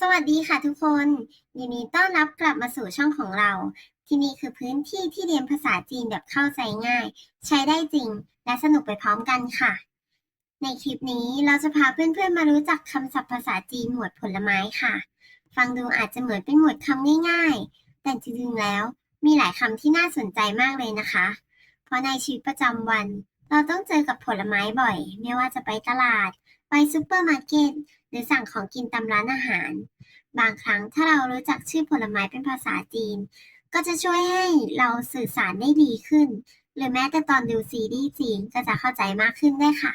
สวัสดีค่ะทุกคนยินดีต้อนรับกลับมาสู่ช่องของเรา ที่นี่คือพื้นที่ที่เรียนภาษาจีนแบบเข้าใจง่าย ใช้ได้จริง และสนุกไปพร้อมกันค่ะ ในคลิปนี้เราจะพาเพื่อนๆมารู้จักคำศัพท์ภาษาจีนหมวดผลไม้ค่ะ ฟังดูอาจจะเหมือนเป็นหมวดคำง่ายๆ แต่จริงๆแล้ว มีหลายคำที่น่าสนใจมากเลยนะคะ เพราะในชีวิตประจำวัน เราต้องเจอกับผลไม้บ่อย ไม่ว่าจะไปตลาด ไปซูเปอร์มาร์เก็ตหรือสั่งของกินตามร้านอาหาร บางครั้งถ้าเรารู้จักชื่อผลไม้เป็นภาษาจีน ก็จะช่วยให้เราสื่อสารได้ดีขึ้น หรือแม้แต่ตอนดูซีรีส์จีนก็จะเข้าใจมากขึ้นได้ค่ะ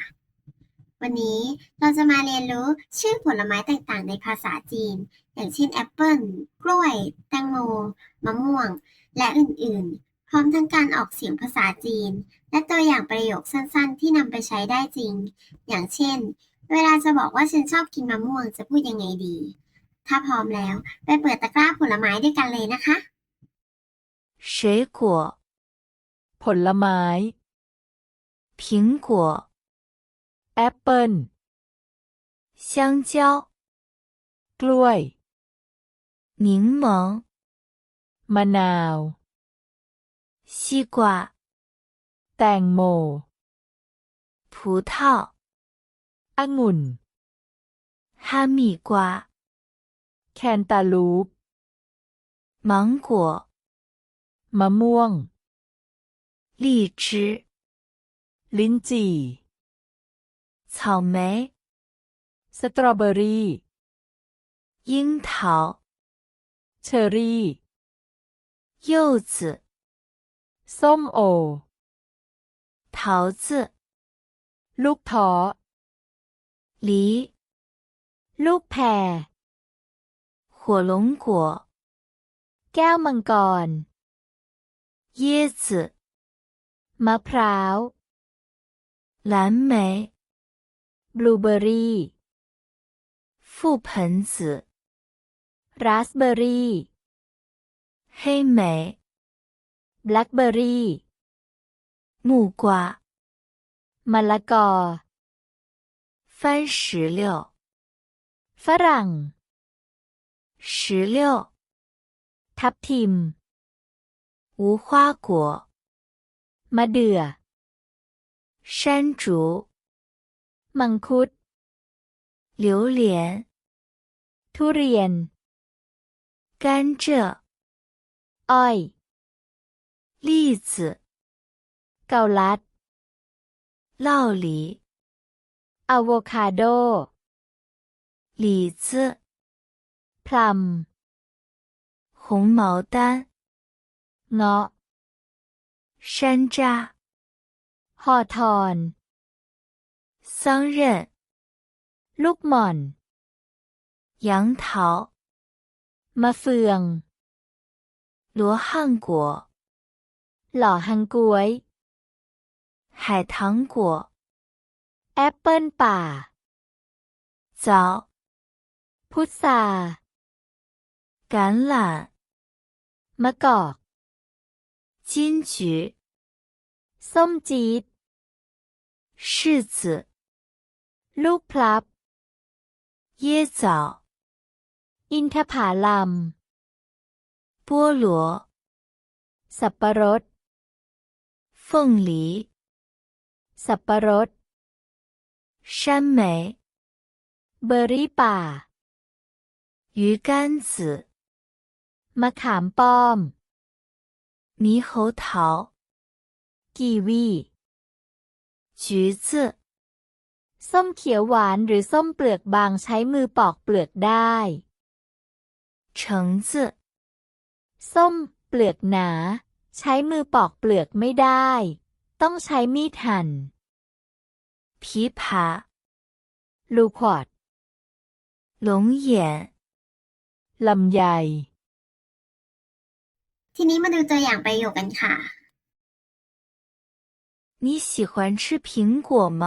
วันนี้เราจะมาเรียนรู้ชื่อผลไม้ต่างๆ ในภาษาจีน อย่างเช่นแอปเปิลกล้วย แตงโม มะม่วง และอื่นๆ พร้อมทั้งการออกเสียงภาษาจีน และตัวอย่างประโยคสั้นๆ ที่นำไปใช้ได้จริง อย่างเช่น เวลาจะบอกว่าฉันชอบกินมะม่วงจะพูดยังไงดี ถ้าพร้อมแล้ว ไปเปิดตะกร้าผลไม้ด้วยกันเลยนะคะ 水果、 ผลไม้ 苹果、 แอปเปิล 香蕉、 กล้วย 柠檬、 มะนาว 西瓜、 แตงโม 葡萄、 องุ่น 哈密瓜、 แคนตาลูป 芒果、 มะม่วง 荔枝、 ลิ้นจี่ 草莓、 สตรอเบอรี่ 樱桃、 เชอร์รี่ 柚子、 ส้มโอ 桃子、 ลูกท้อ 梨、 ลูกแพร 火龙果、 แก้วมังกร 椰子、 มะพร้าว 蓝莓、 บลูเบอรี่ 覆盆子、 ราสเบอรี่ 黑莓、 แบล็คเบอรี่ 木瓜、 มะละกอ 番石榴、 ฝรั่ง 石榴、 ทับทิม 无花果、 มะเดื่อ 山竹、 มังคุด 榴莲、 ทุเรียน 甘蔗、 อ้อย 栗子、 เกาลัด 酪梨、 อะโวคาโด 李子、 plum，红毛丹，no，山楂，hoton，桑葚，lukmon，杨桃，mafung，罗汉果老汉果海棠果，apple ba，枣。菩萨。Pusa. 橄榄、 มะกอก 金桔、 ส้มจี๊ด 柿子、 ลูกพลับ 椰枣、 อินทผาลัม 菠萝、 สับปะรด 凤梨、 สับปะรด 山莓、 เบอร์รี่ป่า 鱼干子、 มะขามป้อม 猕猴桃、 กีวี 橘子、 ส้มเขียวหวานหรือส้มเปลือกบางใช้มือปอกเปลือกได้ 橙子、 ส้มเปลือกหนา ใช้มือปอกเปลือกไม่ได้ ต้องใช้มีดหั่น 枇杷、 ลูควอด 龙眼、 ลำไย ทีนี้มาดูตัวอย่างประโยคกันค่ะ 你喜欢吃苹果吗？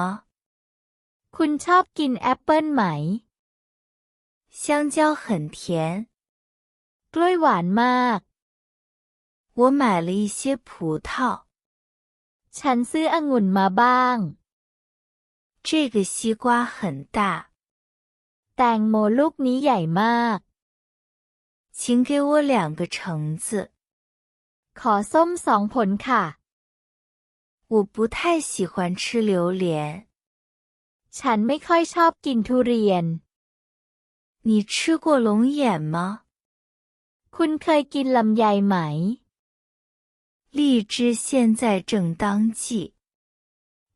คุณชอบกินแอปเปิลไหม 香蕉很甜， กล้วยหวานมาก 我买了一些葡萄。 ฉันซื้อองุ่นมาบ้าง 这个西瓜很大， แตงโมลูกนี้ใหญ่มาก 请给我两个橙子。 ขอส้มสองผลค่ะ 我不太喜欢吃榴莲。 ฉันไม่ค่อยชอบกินทุเรียน 你吃过龙眼吗？ คุณเคยกินลำไยไหม 荔枝现在正当季。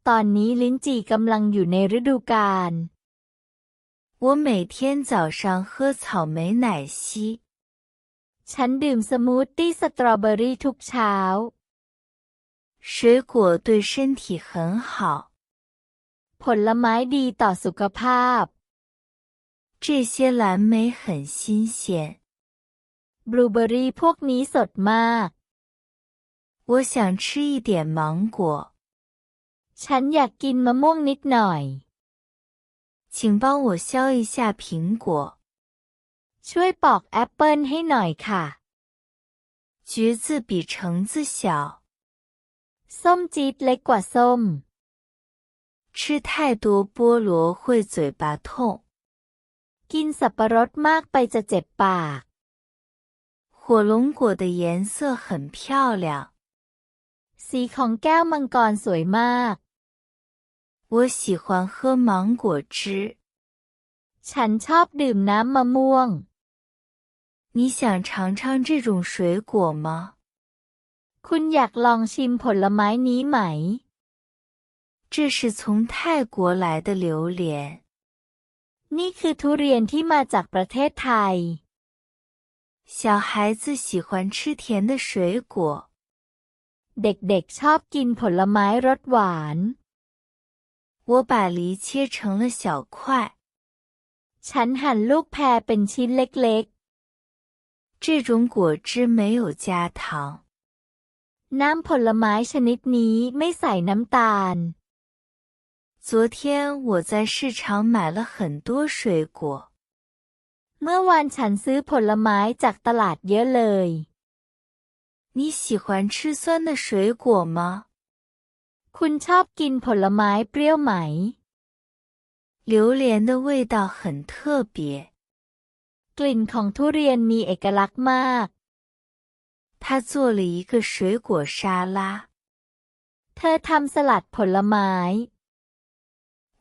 ตอนนี้ลิ้นจี่กำลังอยู่ในฤดูกาล 我每天早上喝草莓奶昔。 ฉันดื่มสมูทตี้สตรอเบอรี่ทุกเช้า 水果对身体很好。 ผลไม้ดีต่อสุขภาพ 这些蓝莓很新鲜。 บลูเบอรี่พวกนี้สดมาก 我想吃一点芒果， ฉันอยากกินมะม่วงนิดหน่อย 请帮我削一下苹果。 ช่วยปอกแอปเปิลให้หน่อยค่ะ 橘子比橙子小， ส้มจี๊ดเล็กกว่าส้ม 吃太多菠萝会嘴巴痛。 กินสับปะรดมากไปจะเจ็บปาก 火龙果的颜色很漂亮， สีของแก้วมังกรสวยมาก 我喜欢喝芒果汁。 ฉันชอบดื่มน้ำมะม่วง 你想尝尝这种水果吗？ คุณอยากลองชิมผลไม้นี้ไหม 这是从泰国来的榴莲。 นี่คือทุเรียนที่มาจากประเทศไทย 小孩子喜欢吃甜的水果。 เด็กๆชอบกินผลไม้รสหวาน 我把梨切成了小块。 ฉันหั่นลูกแพรเป็นชิ้นเล็ก 这种果汁没有加糖。 ๆ น้ำผลไม้ชนิดนี้ไม่ใส่น้ำตาล 昨天我在市场买了很多水果。 เมื่อวานฉันซื้อผลไม้จากตลาดเยอะเลย 你喜欢吃酸的水果吗？ คุณชอบกินผลไม้เปรี้ยวไหม 榴莲的味道很特别， กลิ่นของทุเรียนมีเอกลักษณ์มาก 他做了一个水果沙拉。 เธอทำสลัดผลไม้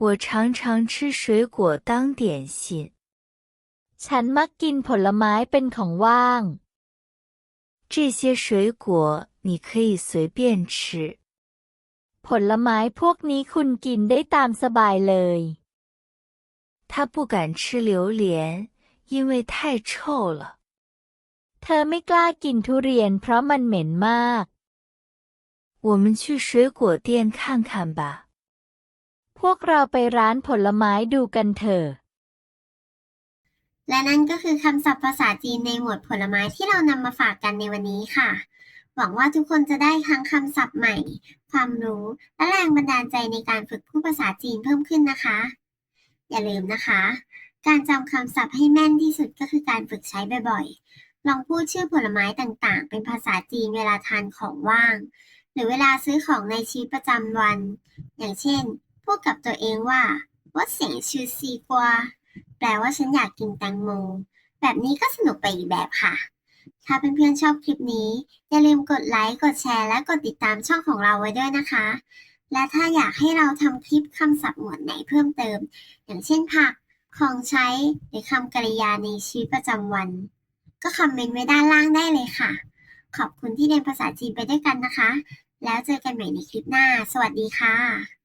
我常常吃水果当点心。 ฉันมักกินผลไม้เป็นของว่าง 这些水果你可以随便吃。 ผลไม้พวกนี้คุณกินได้ตามสบายเลย 他不敢吃榴莲， 因为太臭了。 เธอไม่กล้ากินทุเรียนเพราะมันเหม็นมาก 我们去水果店看看吧。 พวกเราไปร้านผลไม้ดูกันเถอะ และนั่นก็คือคำศัพท์ภาษาจีนในหมวดผลไม้ที่เรานำมาฝากกันในวันนี้ค่ะ หวังว่าทุกคนจะได้ทั้งคำศัพท์ใหม่ ความรู้ และแรงบันดาลใจในการฝึกพูดภาษาจีนเพิ่มขึ้นนะคะ อย่าลืมนะคะ การจำคำศัพท์ให้แม่นที่สุดก็คือการฝึกใช้บ่อยๆ ลองพูดชื่อผลไม้ต่างๆ เป็นภาษาจีนเวลาทานของว่าง หรือเวลาซื้อของในชีวิตประจำวัน อย่างเช่น พูดกับตัวเองว่าว่าเสียงชื่อซีกวาแปลว่าฉันอยากกินแตงโม แบบนี้ก็สนุกไปอีกแบบค่ะ ถ้าเพื่อนๆชอบคลิปนี้ อย่าลืมกดไลค์ กดแชร์ และกดติดตามช่องของเราไว้ด้วยนะคะ และถ้าอยากให้เราทำคลิปคำศัพท์หมวดไหนเพิ่มเติม อย่างเช่นผัก ของใช้หรือคำกริยาในชีวิตประจำวัน ก็คอมเมนต์ไว้ด้านล่างได้เลยค่ะ ขอบคุณที่เรียนภาษาจีนไปด้วยกันนะคะ แล้วเจอกันใหม่ในคลิปหน้า สวัสดีค่ะ